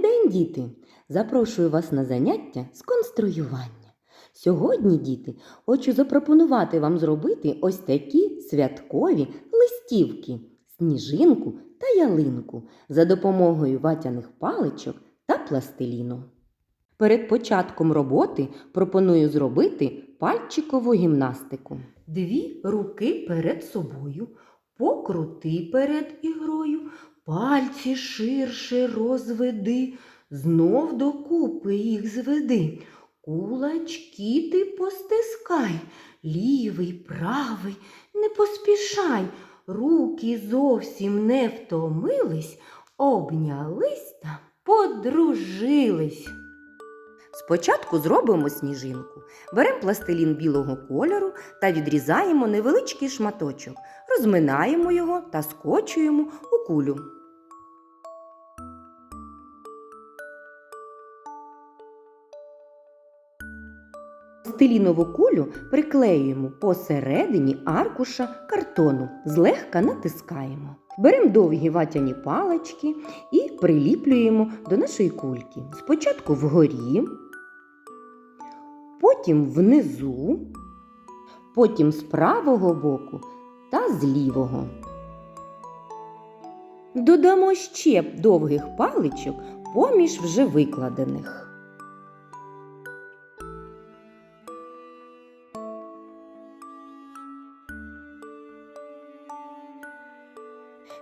день, діти! Запрошую вас на заняття з конструювання. Сьогодні, діти, хочу запропонувати вам зробити ось такі святкові листівки, сніжинку та ялинку за допомогою ватяних паличок та пластиліну. Перед початком роботи пропоную зробити пальчикову гімнастику. Дві руки перед собою, покрути перед ігрою, пальці ширше розведи, знов докупи їх зведи. Кулачки ти постискай, лівий, правий, не поспішай, руки зовсім не втомились, обнялись та подружились. Спочатку зробимо сніжинку. Беремо пластилін білого кольору та відрізаємо невеличкий шматочок, розминаємо його та скочуємо у кулю. Пластилінову кулю приклеюємо посередині аркуша картону, злегка натискаємо. Беремо довгі ватяні палички і приліплюємо до нашої кульки. Спочатку вгорі, потім внизу, потім з правого боку та з лівого. Додамо ще довгих паличок поміж вже викладених.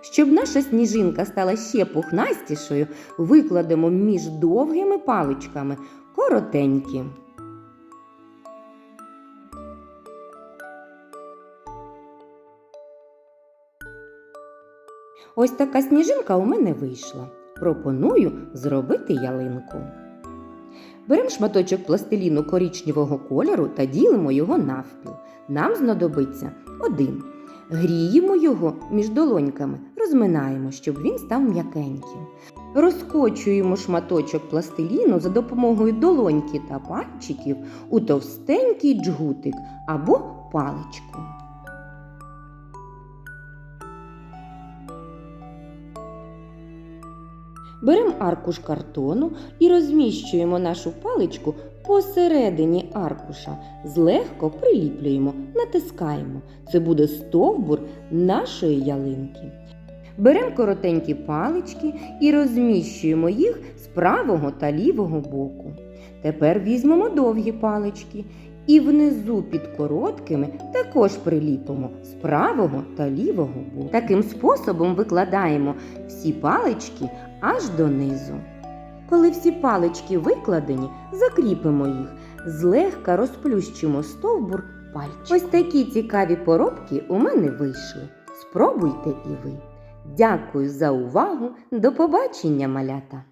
Щоб наша сніжинка стала ще пухнастішою, викладемо між довгими паличками коротенькі. Ось така сніжинка у мене вийшла. Пропоную зробити ялинку. Беремо шматочок пластиліну коричневого кольору та ділимо його навпіл. Нам знадобиться один. Гріємо його між долоньками, розминаємо, щоб він став м'якеньким. Розкочуємо шматочок пластиліну за допомогою долоньки та пальчиків у товстенький джгутик або паличку. Беремо аркуш картону і розміщуємо нашу паличку посередині аркуша. Злегко приліплюємо, натискаємо. Це буде стовбур нашої ялинки. Беремо коротенькі палички і розміщуємо їх з правого та лівого боку. Тепер візьмемо довгі палички і внизу під короткими також приліпимо з правого та лівого боку. Таким способом викладаємо всі палички аж донизу. Коли всі палички викладені, закріпимо їх, злегка розплющимо стовбур пальчиком. Ось такі цікаві поробки у мене вийшли. Спробуйте і ви. Дякую за увагу. До побачення, малята!